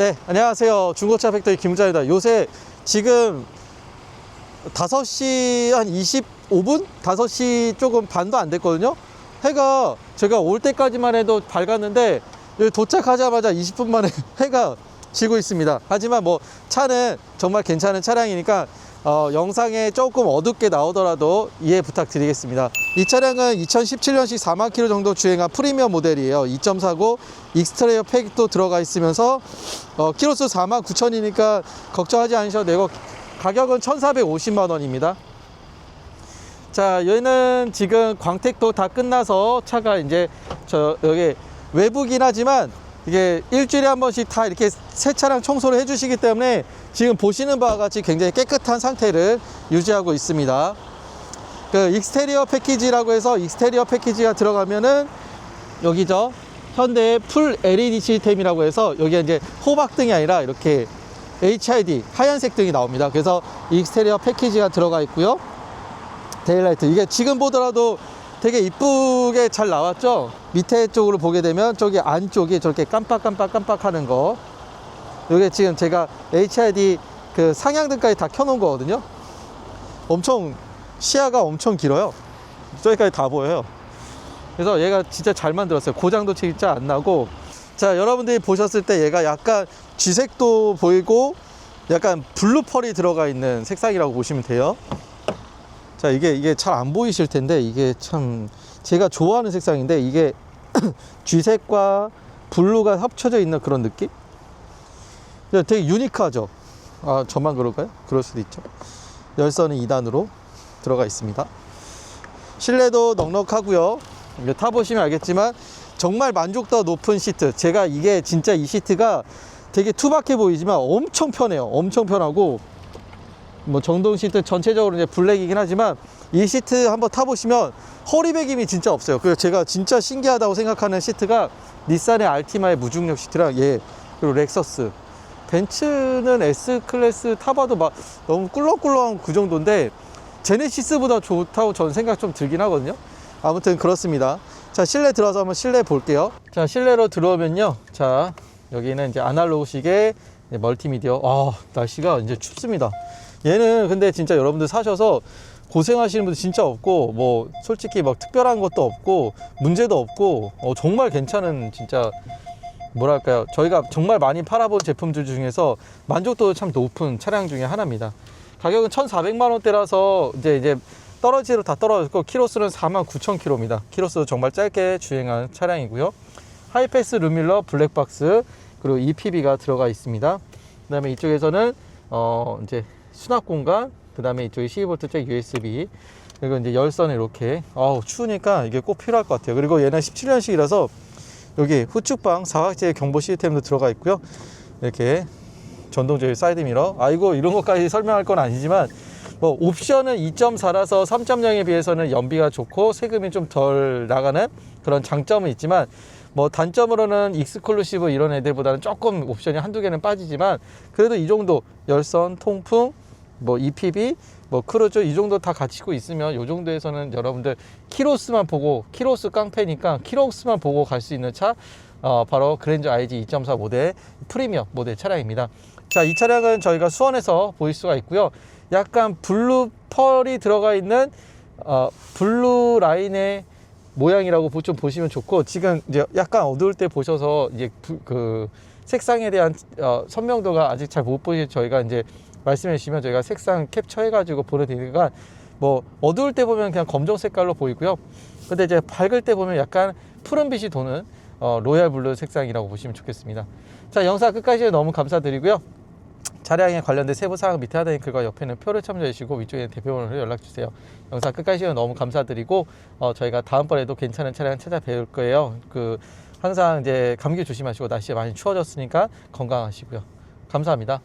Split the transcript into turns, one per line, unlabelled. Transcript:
네, 안녕하세요. 중고차 팩토리 김부장입니다. 요새 지금 5시 한 25분? 5시 조금 반도 안 됐거든요. 해가 제가 올 때까지만 해도 밝았는데 도착하자마자 20분 만에 해가 지고 있습니다. 하지만 뭐 차는 정말 괜찮은 차량이니까 어, 영상에 조금 어둡게 나오더라도 이해 부탁드리겠습니다. 이 차량은 2017년식 4만 킬로 정도 주행한 프리미엄 모델이에요. 2.49 익스트레이어 팩도 들어가 있으면서 어, 키로수 4만 9천이니까 걱정하지 않으셔도 되고 가격은 1,450만 원입니다. 자, 여기는 지금 광택도 다 끝나서 차가 이제 저 여기 외부긴 하지만 이게 일주일에 한 번씩 다 이렇게 세차랑 청소를 해주시기 때문에 지금 보시는 바와 같이 굉장히 깨끗한 상태를 유지하고 있습니다. 그 익스테리어 패키지라고 해서 익스테리어 패키지가 들어가면은 여기죠. 현대의 풀 LED 시스템이라고 해서 여기에 이제 호박등이 아니라 이렇게 HID 하얀색 등이 나옵니다. 그래서 익스테리어 패키지가 들어가 있고요. 데일라이트 이게 지금 보더라도 되게 이쁘게 잘 나왔죠? 밑에 쪽으로 보게 되면 저기 안쪽이 저렇게 깜빡깜빡 깜빡하는 거. 이게 지금 제가 HID 그 상향등까지 다 켜놓은 거거든요. 엄청 시야가 엄청 길어요. 저기까지 다 보여요. 그래서 얘가 진짜 잘 만들었어요. 고장도 진짜 안 나고. 자 여러분들이 보셨을 때 얘가 약간 쥐색도 보이고 약간 블루 펄이 들어가 있는 색상이라고 보시면 돼요 자 이게 이게 잘 안 보이실 텐데 이게 참 제가 좋아하는 색상인데 이게 쥐색과 블루가 합쳐져 있는 그런 느낌? 야, 되게 유니크하죠? 아 저만 그럴까요? 그럴 수도 있죠 열선은 2단으로 들어가 있습니다 실내도 넉넉하고요 이거 타보시면 알겠지만 정말 만족도가 높은 시트 제가 이게 진짜 이 시트가 되게 투박해 보이지만 엄청 편해요 엄청 편하고 뭐 정동 시트 전체적으로 이제 블랙이긴 하지만 이 시트 한번 타보시면 허리 베김이 진짜 없어요. 그래서 제가 진짜 신기하다고 생각하는 시트가 닛산의 알티마의 무중력 시트랑 얘 그리고 렉서스 벤츠는 S 클래스 타봐도 막 너무 꿀렁꿀렁한 그 정도인데 제네시스보다 좋다고 저는 생각 좀 들긴 하거든요. 아무튼 그렇습니다. 자 실내 들어서 한번 실내 볼게요. 자 실내로 들어오면요. 자 여기는 이제 아날로그식의 멀티미디어. 아 날씨가 이제 춥습니다. 얘는 근데 진짜 여러분들 사셔서 고생하시는 분들 진짜 없고 뭐 솔직히 막 특별한 것도 없고 문제도 없고 어, 정말 괜찮은 진짜 뭐랄까요 저희가 정말 많이 팔아본 제품들 중에서 만족도 참 높은 차량 중에 하나입니다 가격은 1,400만 원대라서 이제 이제 떨어지로 다 떨어졌고 키로수는 4만 9천 킬로입니다 키로수 정말 짧게 주행한 차량이고요 하이패스 루밀러 블랙박스 그리고 EPB가 들어가 있습니다. 그 다음에 이쪽에서는 어 이제 수납 공간 그 다음에 이쪽에 12V 잭 USB 그리고 이제 열선을 이렇게 아우 추우니까 이게 꼭 필요할 것 같아요. 그리고 얘는 17년식이라서 여기 후측방 사각지의 경보 시스템도 들어가 있고요. 이렇게 전동조일 사이드 미러. 아이고 이런 것까지 설명할 건 아니지만 뭐 옵션은 2.4라서 3.0에 비해서는 연비가 좋고 세금이 좀 덜 나가는 그런 장점은 있지만 뭐 단점으로는 익스클루시브 이런 애들보다는 조금 옵션이 한두 개는 빠지지만 그래도 이 정도 열선 통풍 뭐 EPB 뭐 크루즈 이 정도 다 갖추고 있으면 이 정도에서는 여러분들 키로스만 보고 키로스 깡패니까 키로스만 보고 갈 수 있는 차 어, 바로 그랜저 IG 2.4 모델 프리미엄 모델 차량입니다. 자, 이 차량은 저희가 수원에서 보일 수가 있고요. 약간 블루 펄이 들어가 있는 어, 블루 라인의 모양이라고 보- 좀 보시면 좋고 지금 이제 약간 어두울 때 보셔서 이제 부- 그 색상에 대한 어, 선명도가 아직 잘 못 보시 저희가 이제 말씀해 주시면 저희가 색상 캡처해 가지고 보내드리니까 뭐 어두울 때 보면 그냥 검정 색깔로 보이고요. 근데 이제 밝을 때 보면 약간 푸른빛이 도는 어, 로얄 블루 색상이라고 보시면 좋겠습니다. 자 영상 끝까지 너무 감사드리고요. 차량에 관련된 세부 사항 밑에 하단 링크가 옆에는 표를 참조해 주시고 위쪽에 대표번호로 연락 주세요. 영상 끝까지 시면 너무 감사드리고 어, 저희가 다음번에도 괜찮은 차량 찾아뵐 거예요. 그 항상 이제 감기 조심하시고 날씨 많이 추워졌으니까 건강하시고요. 감사합니다.